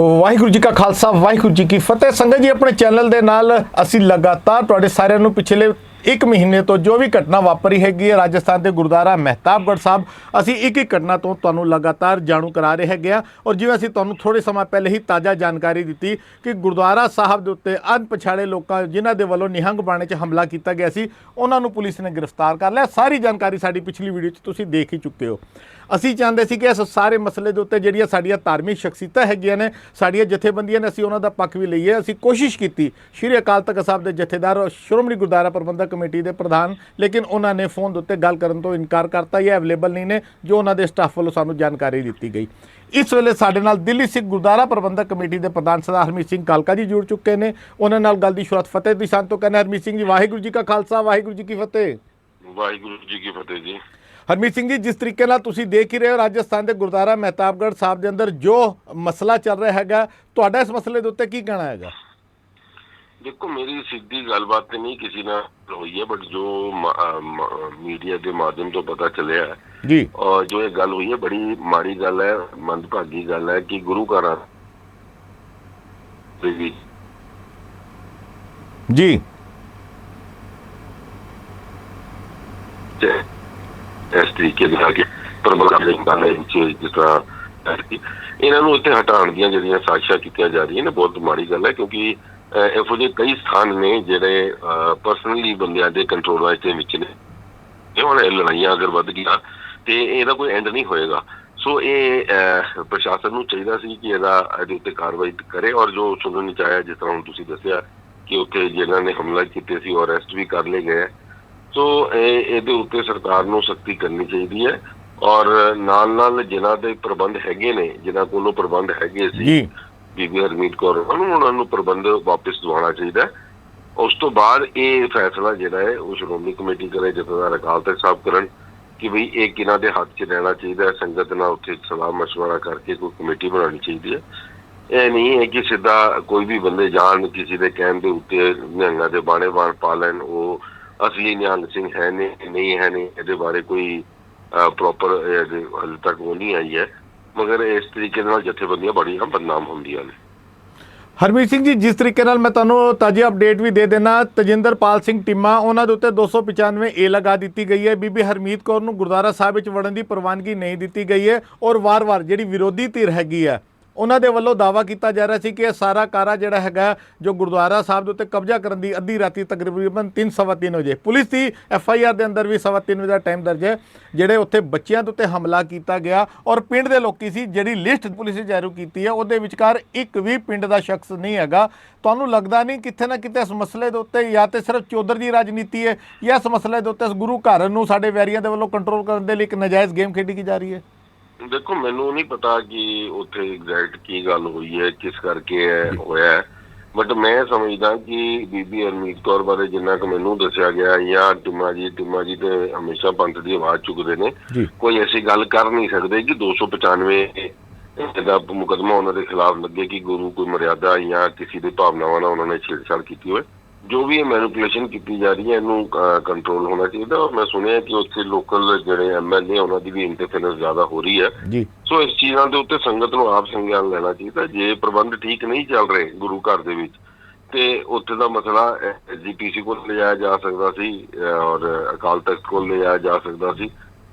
ਵਾਹਿਗੁਰੂ ਜੀ ਕਾ ਖਾਲਸਾ, ਵਾਹਿਗੁਰੂ ਜੀ ਕੀ ਫਤਿਹ। ਸੰਗਤ ਜੀ, ਆਪਣੇ ਚੈਨਲ ਦੇ ਨਾਲ ਅਸੀਂ ਲਗਾਤਾਰ ਤੁਹਾਡੇ ਸਾਰਿਆਂ ਨੂੰ ਪਿਛਲੇ ਇੱਕ ਮਹੀਨੇ ਤੋਂ ਜੋ ਵੀ ਘਟਨਾ ਵਾਪਰੀ ਹੈਗੀ ਹੈ ਰਾਜਸਥਾਨ ਦੇ ਗੁਰਦੁਆਰਾ ਮਹਿਤਾਬਗੜ੍ਹ ਸਾਹਿਬ, ਅਸੀਂ ਇੱਕ ਇੱਕ ਘਟਨਾ ਤੋਂ ਤੁਹਾਨੂੰ ਲਗਾਤਾਰ ਜਾਣੂ ਕਰਾ ਰਹੇ ਹੈਗੇ ਆ ਔਰ ਜਿਵੇਂ ਅਸੀਂ ਤੁਹਾਨੂੰ ਥੋੜੇ ਸਮਾਂ ਪਹਿਲੇ ਹੀ ਤਾਜ਼ਾ ਜਾਣਕਾਰੀ ਦਿੱਤੀ ਕਿ ਗੁਰਦੁਆਰਾ ਸਾਹਿਬ ਦੇ ਉੱਤੇ ਅਣਪਛਾੜੇ ਲੋਕਾਂ ਜਿਨ੍ਹਾਂ ਦੇ ਵੱਲੋਂ ਨਿਹੰਗ ਬਾਣੇ 'ਚ ਹਮਲਾ ਕੀਤਾ ਗਿਆ ਸੀ, ਉਹਨਾਂ ਨੂੰ ਪੁਲਿਸ ਨੇ ਗ੍ਰਿਫਤਾਰ ਕਰ ਲਿਆ। ਸਾਰੀ ਜਾਣਕਾਰੀ ਸਾਡੀ ਪਿਛਲੀ ਵੀਡੀਓ 'ਚ ਤੁਸੀਂ ਦੇਖ ਹੀ ਚੁੱਕੇ ਹੋ। ਅਸੀਂ ਚਾਹੁੰਦੇ ਸੀ ਕਿ ਇਸ ਸਾਰੇ ਮਸਲੇ ਦੇ ਉੱਤੇ ਜਿਹੜੀਆਂ ਸਾਡੀਆਂ ਧਾਰਮਿਕ ਸ਼ਖਸੀਅਤਾਂ ਹੈਗੀਆਂ ਨੇ, ਸਾਡੀਆਂ ਜਥੇਬੰਦੀਆਂ ਨੇ, ਅਸੀਂ ਉਹਨਾਂ ਦਾ ਪੱਖ ਵੀ ਲਈਏ। ਅਸੀਂ ਕੋਸ਼ਿਸ਼ ਕੀਤੀ ਸ਼੍ਰੀ ਅਕਾਲ ਤਖਤ ਸਾਹਿਬ ਦੇ ਜਥੇਦਾਰ ਸ਼੍ਰੋਮਣੀ ਗੁਰਦੁਆਰਾ ਪ੍ਰਬੰਧਕ ਕਮੇਟੀ ਦੇ ਪ੍ਰਧਾਨ ਲੇਕਿਨ ਉਹਨਾਂ ਨੇ ਫੋਨ ਦੇ ਉੱਤੇ ਗੱਲ ਕਰਨ ਤੋਂ ਇਨਕਾਰ ਕਰਤਾ ਇਹ ਅਵੇਲੇਬਲ ਨਹੀਂ ਨੇ ਜੋ ਉਹਨਾਂ ਦੇ ਸਟਾਫ ਵੱਲੋਂ ਸਾਨੂੰ ਜਾਣਕਾਰੀ ਦਿੱਤੀ ਗਈ। ਇਸ ਵੇਲੇ ਸਾਡੇ ਨਾਲ ਦਿੱਲੀ ਸਿੱਖ ਗੁਰਦੁਆਰਾ ਪ੍ਰਬੰਧਕ ਕਮੇਟੀ ਦੇ ਪ੍ਰਧਾਨ ਸਰਦਾਰ ਹਰਮੀਤ ਸਿੰਘ ਕਾਲਕਾ ਜੀ ਜੁੜ ਚੁੱਕੇ ਨੇ। ਉਹਨਾਂ ਨਾਲ ਗੱਲ ਦੀ ਸ਼ੁਰੂਆਤ ਫਤਿਹ ਦੀ ਸੰਤ ਤੋਂ ਕਹਿੰਦੇ ਹਰਮੀਤ ਸਿੰਘ ਜੀ ਵਾਹਿਗੁਰੂ ਜੀ ਕਾ ਖਾਲਸਾ ਵਾਹਿਗੁਰੂ ਜੀ ਕੀ ਫਤਿਹ। ਵਾਹਿਗੁਰੂ ਜੀ ਕੀ ਫਤਿਹ ਜੀ। ਹਰਮੀਤ ਸਿੰਘ ਜੀ ਜਿਸ ਤਰੀਕੇ ਨਾਲ ਤੁਸੀਂ ਦੇਖ ਹੀ ਰਹੇ ਹੋ ਰਾਜਸਥਾਨ ਦੇ ਗੁਰਦੁਆਰਾ ਮਹਿਤਾਬਗੜ੍ਹ ਸਾਹਿਬ ਦੇ ਅੰਦਰ ਜੋ ਮਸਲਾ ਚੱਲ ਰਿਹਾ ਹੈਗਾ ਤੁਹਾਡਾ ਇਸ ਮਸਲੇ ਦੇ ਉੱਤੇ ਕੀ ਕਹਿਣਾ ਹੈਗਾ? ਦੇਖੋ ਮੇਰੀ ਸਿੱਧੀ ਗੱਲਬਾਤ ਤੇ ਨਹੀਂ ਕਿਸੇ ਨਾਲ ਹੋਈ ਹੈ ਬਟ ਜੋ ਮੀਡੀਆ ਦੇ ਮਾਧਿਅਮ ਤੋਂ ਪਤਾ ਚੱਲਿਆ ਹੈ ਜੀ। ਔਰ ਜੋ ਇਹ ਗੱਲ ਹੋਈ ਹੈ ਬੜੀ ਮਾੜੀ ਗੱਲ ਹੈ ਮੰਦਭਾਗੀ ਗੱਲ ਹੈ ਕਿ ਗੁਰੂ ਘਰਾਂ ਦੇ ਵਿੱਚ ਜੀ। ਇਸ ਤਰੀਕੇ ਦੇ ਨਾਲ ਕਿ ਪ੍ਰਬੰਧਨ ਹੈ ਵਿੱਚ ਜਿਸ ਤਰ੍ਹਾਂ ਇਹਨਾਂ ਨੂੰ ਇੱਥੇ ਹਟਾਉਣ ਦੀਆਂ ਜਿਹੜੀਆਂ ਸਾਜ਼ਿਸ਼ਾਂ ਕੀਤੀਆਂ ਜਾ ਰਹੀਆਂ ਨੇ ਬਹੁਤ ਮਾੜੀ ਗੱਲ ਹੈ ਕਿਉਂਕਿ ਇਹੋ ਜਿਹੇ ਕਈ ਸਥਾਨ ਨੇ ਜਿਹੜੇ ਪਰਸਨਲੀ ਬੰਦਿਆਂ ਦੇ ਕੰਟਰੋਲ ਦੇ ਵਿੱਚ ਨੇ। ਇਹ ਹੁਣ ਲੜਾਈਆਂ ਅਗਰ ਵੱਧ ਗਈਆਂ, ਤੇ ਇਹਦਾ ਕੋਈ ਐਂਡ ਨਹੀਂ ਹੋਏਗਾ। ਸੋ ਇਹ ਪ੍ਰਸ਼ਾਸਨ ਨੂੰ ਚਾਹੀਦਾ ਸੀ ਕਿ ਇਹਦਾ ਇਹਦੇ ਉੱਤੇ ਕਾਰਵਾਈ ਕਰੇ ਔਰ ਜੋ ਸੁਣਨ ਵਿੱਚ ਆਇਆ, ਜਿਸ ਤਰ੍ਹਾਂ ਹੁਣ ਤੁਸੀਂ ਦੱਸਿਆ ਕਿ ਉੱਥੇ ਜਿਹਨਾਂ ਨੇ ਹਮਲਾ ਕੀਤੇ ਸੀ, ਉਹ ਅਰੈਸਟ ਵੀ ਕਰ ਲਏ ਗਏ ਹੈ। ਸੋ ਇਹਦੇ ਉੱਤੇ ਸਰਕਾਰ ਨੂੰ ਸਖਤੀ ਕਰਨੀ ਚਾਹੀਦੀ ਹੈ ਔਰ ਨਾਲ ਨਾਲ ਜਿਨ੍ਹਾਂ ਦੇ ਪ੍ਰਬੰਧ ਹੈਗੇ ਨੇ ਜਿਨ੍ਹਾਂ ਕੋਲੋਂ ਪ੍ਰਬੰਧ ਹੈਗੇ ਸੀ ਬੀਬੀ ਹਰਮੀਤ ਕੌਰ ਉਹਨਾਂ ਨੂੰ ਉਹਨਾਂ ਨੂੰ ਪ੍ਰਬੰਧ ਵਾਪਸ ਦਿਵਾਉਣਾ ਚਾਹੀਦਾ ਹੈ। ਉਸ ਤੋਂ ਬਾਅਦ ਇਹ ਫੈਸਲਾ ਜਿਹੜਾ ਹੈ ਉਹ ਸ਼੍ਰੋਮਣੀ ਕਮੇਟੀ ਕਰੇ ਜਥੇਦਾਰ ਅਕਾਲ ਤਖਤ ਸਾਹਿਬ ਕਰਨ ਕਿ ਵੀ ਇਹ ਕਿਹਨਾਂ ਦੇ ਹੱਥ 'ਚ ਰਹਿਣਾ ਚਾਹੀਦਾ ਹੈ ਸੰਗਤ ਨਾਲ ਉੱਥੇ ਸਲਾਹ مشورہ ਕਰਕੇ ਕੋਈ ਕਮੇਟੀ ਬਣਾਉਣੀ ਚਾਹੀਦੀ ਹੈ ਇਹ ਨਹੀਂ ਹੈ ਕਿ ਸਿੱਧਾ ਕੋਈ ਵੀ ਬੰਦੇ ਜਾਣ ਕਿਸੇ ਦੇ ਕਹਿਣ ਦੇ ਉੱਤੇ ਨਿਹੰਗਾਂ ਦੇ ਬਾਣੇ ਬਾਣ ਪਾ ਲੈਣ ਉਹ ਅਸਲੀ ਨਿਹੰਗ ਸਿੰਘ ਹੈ ਨੇ ਨਹੀਂ ਹੈ ਨੇ ਇਹਦੇ ਬਾਰੇ ਕੋਈ ਪ੍ਰੋਪਰ ਹਾਲੇ ਤੱਕ ਉਹ ਨਹੀਂ ਆਈ ਹੈ ਮਗਰ ਇਸ ਤਰੀਕੇ ਨਾਲ ਜਥੇਬੰਦੀਆਂ ਬੜੀਆਂ ਬਦਨਾਮ ਹੁੰਦੀਆਂ ਨੇ। ਹਰਮੀਤ ਸਿੰਘ ਜੀ, ਜਿਸ ਤਰੀਕੇ ਨਾਲ ਮੈਂ ਤੁਹਾਨੂੰ ਤਾਜੀ ਅਪਡੇਟ ਵੀ ਦੇ ਦੇਣਾ ਤਜਿੰਦਰਪਾਲ ਸਿੰਘ ਟਿੰਮਾ, ਉਹਨਾਂ ਦੇ ਉੱਤੇ 295 ਏ ਲਗਾ ਦਿੱਤੀ ਗਈ ਹੈ। ਬੀਬੀ ਹਰਮੀਤ ਕੌਰ ਨੂੰ ਗੁਰਦੁਆਰਾ ਸਾਹਿਬ ਵਿੱਚ ਵੜਨ ਦੀ ਪ੍ਰਵਾਨਗੀ ਨਹੀਂ ਦਿੱਤੀ ਗਈ ਹੈ ਔਰ ਵਾਰ-ਵਾਰ ਜਿਹੜੀ ਵਿਰੋਧੀ ਧਿਰ ਹੈਗੀ ਹੈ ਉਹਨਾਂ ਦੇ ਵੱਲੋਂ ਦਾਵਾ ਕੀਤਾ ਜਾ ਰਿਹਾ ਸੀ ਕਿ ਇਹ ਸਾਰਾ ਕਾਰਾ ਜਿਹੜਾ ਹੈਗਾ ਜੋ ਗੁਰਦੁਆਰਾ ਸਾਹਿਬ ਦੇ ਉੱਤੇ ਕਬਜ਼ਾ ਕਰਨ ਦੀ ਅੱਧੀ ਰਾਤੀ ਤਕਰੀਬਨ 3:30 ਵਜੇ। ਪੁਲਿਸ ਦੀ ਐਫ ਆਈ ਆਰ ਦੇ ਅੰਦਰ ਵੀ 3:30 ਵਜੇ ਦਾ ਟਾਈਮ ਦਰਜ ਹੈ, ਜਿਹੜੇ ਉੱਥੇ ਬੱਚਿਆਂ ਦੇ ਉੱਤੇ ਹਮਲਾ ਕੀਤਾ ਗਿਆ ਔਰ ਪਿੰਡ ਦੇ ਲੋਕੀ ਸੀ, ਜਿਹੜੀ ਲਿਸਟ ਪੁਲਿਸ ਨੇ ਜਾਰੀ ਕੀਤੀ ਹੈ, ਉਹਦੇ ਵਿਚਕਾਰ ਇੱਕ ਵੀ ਪਿੰਡ ਦਾ ਸ਼ਖਸ ਨਹੀਂ ਹੈਗਾ। ਤੁਹਾਨੂੰ ਲੱਗਦਾ ਨਹੀਂ ਕਿਤੇ ਨਾ ਕਿਤੇ ਇਸ ਮਸਲੇ ਦੇ ਉੱਤੇ ਜਾਂ ਤੇ ਸਿਰਫ ਚੌਧਰ ਦੀ ਰਾਜਨੀਤੀ ਹੈ ਜਾਂ ਇਸ ਮਸਲੇ ਦੇ ਉੱਤੇ ਇਸ ਗੁਰੂ ਘਰ ਨੂੰ ਸਾਡੇ ਵੈਰੀਆਂ ਦੇ ਵੱਲੋਂ ਕੰਟਰੋਲ ਕਰਨ ਦੇ ਲਈ ਇੱਕ ਨਾਜਾਇਜ਼ ਗੇਮ ਖੇਡੀ ਜਾ ਰਹੀ ਹੈ? ਦੇਖੋ ਮੈਨੂੰ ਨਹੀਂ ਪਤਾ ਕਿ ਉੱਥੇ ਐਗਜ਼ੈਕਟ ਕੀ ਗੱਲ ਹੋਈ ਹੈ ਕਿਸ ਕਰਕੇ ਇਹ ਹੋਇਆ ਹੈ। ਬਟ ਮੈਂ ਸਮਝਦਾ ਕਿ ਬੀਬੀ ਹਰਮੀਤ ਕੌਰ ਬਾਰੇ ਜਿੰਨਾ ਕਿ ਮੈਨੂੰ ਦੱਸਿਆ ਗਿਆ ਜਾਂ ਟਿਮਾ ਜੀ ਟਿਮਾ ਜੀ ਤੇ ਹਮੇਸ਼ਾ ਪੰਥ ਦੀ ਆਵਾਜ਼ ਚੁੱਕਦੇ ਨੇ ਕੋਈ ਐਸੀ ਗੱਲ ਕਰ ਨਹੀਂ ਸਕਦੇ ਕਿ 295 ਦਾ ਮੁਕਦਮਾ ਉਹਨਾਂ ਦੇ ਖਿਲਾਫ ਲੱਗੇ ਕਿ ਗੁਰੂ ਕੋਈ ਮਰਿਆਦਾ ਜਾਂ ਕਿਸੇ ਦੇ ਭਾਵਨਾਵਾਂ ਨਾਲ ਉਹਨਾਂ ਨੇ ਛੇੜਛਾੜ ਕੀਤੀ ਹੋਵੇ। ਜੋ ਵੀ ਇਹ ਮੈਨੂਪੂਲੇਸ਼ਨ ਕੀਤੀ ਜਾ ਰਹੀ ਹੈ ਇਹਨੂੰ ਕੰਟਰੋਲ ਹੋਣਾ ਚਾਹੀਦਾ। ਔਰ ਮੈਂ ਸੁਣਿਆ ਕਿ ਉੱਥੇ ਲੋਕਲ ਜਿਹੜੇ ਐਮਐਲਏ ਉਹਨਾਂ ਦੀ ਵੀ ਇੰਟਰਫੇਰੈਂਸ ਜ਼ਿਆਦਾ ਹੋ ਰਹੀ ਹੈ। ਜੀ। ਸੋ ਇਸ ਚੀਜ਼ਾਂ ਦੇ ਉੱਤੇ ਸੰਗਤ ਨੂੰ ਆਪ ਸੰਗਿਆਨ ਲੈਣਾ ਚਾਹੀਦਾ ਜੇ ਪ੍ਰਬੰਧ ਠੀਕ ਨਹੀਂ ਚੱਲ ਰਹੇ ਗੁਰੂ ਘਰ ਦੇ ਵਿੱਚ ਤੇ ਉੱਥੇ ਦਾ ਮਸਲਾ ਐਸਜੀਪੀਸੀ ਕੋਲ ਲਿਜਾਇਆ ਜਾ ਸਕਦਾ ਸੀ ਔਰ ਅਕਾਲ ਤਖਤ ਕੋਲ ਲਿਜਾਇਆ ਜਾ ਸਕਦਾ ਸੀ।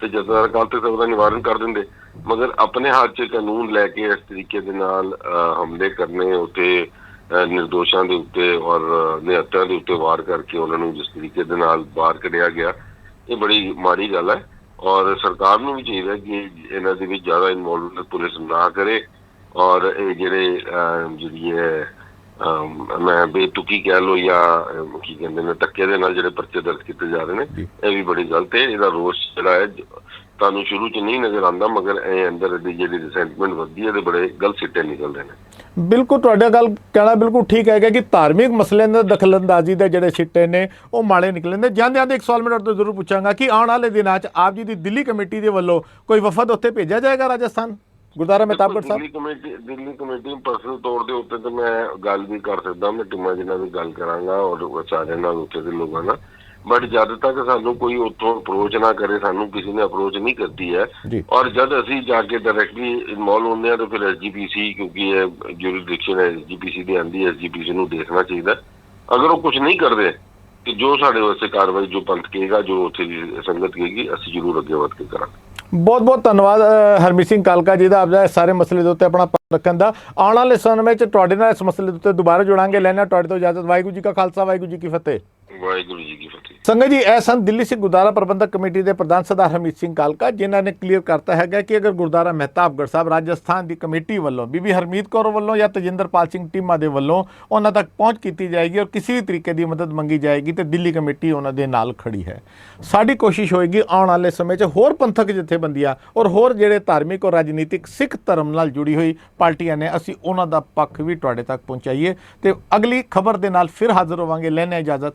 ਤੇ ਜਦੋਂ ਅਕਾਲ ਤਖਤ ਉਹਦਾ ਨਿਵਾਰਨ ਕਰ ਦਿੰਦੇ ਮਗਰ ਆਪਣੇ ਹੱਥ 'ਚ ਕਾਨੂੰਨ ਲੈ ਕੇ ਇਸ ਤਰੀਕੇ ਦੇ ਨਾਲ ਹਮਲੇ ਕਰਨੇ ਉੱਤੇ ਨਿਰਦੋਸ਼ਾਂ ਦੇ ਉੱਤੇ ਔਰ ਨਿਹੱਤਾਂ ਦੇ ਉੱਤੇ ਵਾਰ ਕਰਕੇ ਉਹਨਾਂ ਨੂੰ ਜਿਸ ਤਰੀਕੇ ਦੇ ਨਾਲ ਬਾਹਰ ਕੱਢਿਆ ਗਿਆ ਇਹ ਬੜੀ ਮਾੜੀ ਗੱਲ ਹੈ। ਔਰ ਸਰਕਾਰ ਨੂੰ ਵੀ ਚਾਹੀਦਾ ਕਿ ਇਹਨਾਂ ਦੇ ਵਿੱਚ ਜ਼ਿਆਦਾ ਇਨਵੋਲਵਮੈਂਟ ਪੁਲਿਸ ਨਾ ਕਰੇ। ਔਰ ਇਹ ਜਿਹੜੇ ਜਿਹੜੀ ਹੈ ਮੈਂ ਬੇਤੁਕੀ ਕਹਿ ਲੋ ਜਾਂ ਕੀ ਕਹਿੰਦੇ ਨੇ ਧੱਕੇ ਦੇ ਨਾਲ ਜਿਹੜੇ ਪਰਚੇ ਦਰਜ ਕੀਤੇ ਜਾ ਰਹੇ ਨੇ। ਇਹ ਵੀ ਬੜੀ ਗਲਤ ਹੈ। ਇਹਦਾ ਰੋਸ ਜਿਹੜਾ ਹੈ ਤੁਹਾਨੂੰ ਸ਼ੁਰੂ ਚ ਨਹੀਂ ਨਜ਼ਰ ਆਉਂਦਾ ਮਗਰ ਇਹ ਅੰਦਰ ਦੀ ਜਿਹੜੀ ਰਿਸੈਂਟਮੈਂਟ ਵੱਧਦੀ ਹੈ ਤੇ ਬੜੇ ਗਲਤ ਸਿੱਟੇ ਨਿਕਲਦੇ ਨੇ। ਬਿਲਕੁਲ ਤੁਹਾਡਾ ਗੱਲ ਕਹਿਣਾ ਬਿਲਕੁਲ ਠੀਕ ਹੈਗਾ ਕਿ ਧਾਰਮਿਕ ਮਸਲਿਆਂ ਦੇ ਦਖਲਅੰਦਾਜ਼ੀ ਦੇ ਜਿਹੜੇ ਸਿੱਟੇ ਨੇ ਉਹ ਮਾੜੇ ਨਿਕਲੇ ਨੇ। ਜਾਂਦੇ ਜਾਂਦੇ ਇੱਕ ਸਵਾਲ ਮੈਂ ਤੁਹਾਡੇ ਤੋਂ ਜ਼ਰੂਰ ਪੁੱਛਾਂਗਾ ਕਿ ਆਉਣ ਵਾਲੇ ਦਿਨਾਂ 'ਚ ਆਪ ਜੀ ਦੀ ਦਿੱਲੀ ਕਮੇਟੀ ਦੇ ਵੱਲੋਂ ਕੋਈ ਵਫਦ ਉੱਥੇ ਭੇਜਿਆ ਜਾਏਗਾ Rajasthan? Gurdwara Mehtabgarh Sahib Delhi committee Delhi committee personal ਤੌਰ ਦੇ ਉੱਤੇ ਤਾਂ ਮੈਂ ਗੱਲ ਵੀ ਕਰ ਸਕਦਾ ਮੈਂ ਟਿਮਾ ਜੀ ਨਾਲ ਵੀ ਗੱਲ ਕਰਾਂਗਾ ਔਰ ਸਾਰਿਆਂ ਨਾਲ ਉੱਥੇ ਦੇ ਲੋਕਾਂ ਨਾਲ। ਬਟ ਜਦ ਤੱਕ ਸਾਨੂੰ ਕੋਈ ਉੱਥੋਂ ਅਪਰੋਚ ਨਾ ਕਰੇ ਸਾਨੂੰ ਕਿਸੇ ਨੇ ਅਪਰੋਚ ਨਹੀਂ ਕਰਦੀ ਹੈ। ਔਰ ਜਦ ਅਸੀਂ ਜਾ ਕੇ ਡਾਇਰੈਕਟਲੀ ਇਨਵੋਲਵ ਹੁੰਦੇ ਹਾਂ ਤਾਂ ਫਿਰ ਐਸਜੀਪੀਸੀ ਕਿਉਂਕਿ ਇਹ ਜੁਰਿਸਡਿਕਸ਼ਨ ਹੈ ਐਸਜੀਪੀਸੀ ਦੀ ਆਂਦੀ ਐਸਜੀਪੀਸੀ ਨੂੰ ਦੇਖਣਾ ਚਾਹੀਦਾ ਅਗਰ ਉਹ ਕੁਝ ਨਹੀਂ ਕਰਦੇ ਤੇ ਜੋ ਸਾਡੇ ਵਾਸਤੇ ਕਾਰਵਾਈ ਜੋ ਪੰਥ ਕਹੇਗਾ ਜੋ ਉੱਥੇ ਦੀ ਸੰਗਤ ਕਹੇਗੀ ਅਸੀਂ ਜ਼ਰੂਰ ਅੱਗੇ ਵਧ ਕੇ ਕਰਾਂਗੇ। ਬਹੁਤ ਬਹੁਤ ਧੰਨਵਾਦ ਹਰਮੀਤ ਸਿੰਘ ਕਾਲਕਾ ਜੀ ਦਾ ਆਪ ਇਸ ਸਾਰੇ ਮਸਲੇ ਦੇ ਉੱਤੇ ਆਪਣਾ ਪੱਖ ਰੱਖਣ ਦਾ। ਆਉਣ ਵਾਲੇ ਸਮੇਂ ਵਿੱਚ ਤੁਹਾਡੇ ਨਾਲ ਇਸ ਮਸਲੇ ਦੇ ਉੱਤੇ ਦੁਬਾਰਾ ਜੁੜਾਂਗੇ। ਲੈਣਾ ਤੁਹਾਡੇ ਤੋਂ ਇਜਾਜ਼ਤ। ਵਾਹਿਗੁਰੂ ਜੀ ਕਾ ਖਾਲਸਾ ਵਾਹਿਗੁਰੂ ਜੀ ਕੀ ਫਤਿਹ। ਵਾਹਿਗੁਰੂ ਜੀ ਕੀ ਫਤਿਹ। ਸੰਗਤ ਜੀ, ਇਹ ਸਨ ਦਿੱਲੀ ਸਿੱਖ ਗੁਰਦੁਆਰਾ ਪ੍ਰਬੰਧਕ ਕਮੇਟੀ ਦੇ ਪ੍ਰਧਾਨ ਸਰਦਾਰ ਹਰਮੀਤ ਸਿੰਘ ਕਾਲਕਾ, ਜਿਨ੍ਹਾਂ ਨੇ ਕਲੀਅਰ ਕਰਤਾ ਹੈਗਾ ਕਿ ਅਗਰ ਗੁਰਦੁਆਰਾ ਮਹਿਤਾਬਗੜ੍ਹ ਸਾਹਿਬ ਰਾਜਸਥਾਨ ਦੀ ਕਮੇਟੀ ਵੱਲੋਂ, ਬੀਬੀ ਹਰਮੀਤ ਕੌਰ ਵੱਲੋਂ ਜਾਂ ਤਜਿੰਦਰਪਾਲ ਸਿੰਘ ਟੀਮਾ ਦੇ ਵੱਲੋਂ ਉਹਨਾਂ ਤੱਕ ਪਹੁੰਚ ਕੀਤੀ ਜਾਏਗੀ ਔਰ ਕਿਸੇ ਵੀ ਤਰੀਕੇ ਦੀ ਮਦਦ ਮੰਗੀ ਜਾਏਗੀ ਤੇ ਦਿੱਲੀ ਕਮੇਟੀ ਉਹਨਾਂ ਦੇ ਨਾਲ ਖੜੀ ਹੈ। ਸਾਡੀ ਕੋਸ਼ਿਸ਼ ਹੋਏਗੀ ਆਉਣ ਵਾਲੇ ਸਮੇਂ 'ਚ ਹੋਰ ਪੰਥਕ ਜਥੇਬੰਦੀਆਂ ਔਰ ਹੋਰ ਜਿਹੜੇ ਧਾਰਮਿਕ ਔਰ ਰਾਜਨੀਤਿਕ ਸਿੱਖ ਧਰਮ ਨਾਲ ਜੁੜੀ ਹੋਈ ਪਾਰਟੀਆਂ ਨੇ, ਅਸੀਂ ਉਹਨਾਂ ਦਾ ਪੱਖ ਵੀ ਤੁਹਾਡੇ ਤੱਕ ਪਹੁੰਚਾਈਏ ਤੇ ਅਗਲੀ ਖਬਰ ਦੇ ਨਾਲ ਫਿਰ ਹਾਜ਼ਰ ਹੋਵਾਂਗੇ। ਲੈਣੇ ਇਜਾਜ਼ਤ।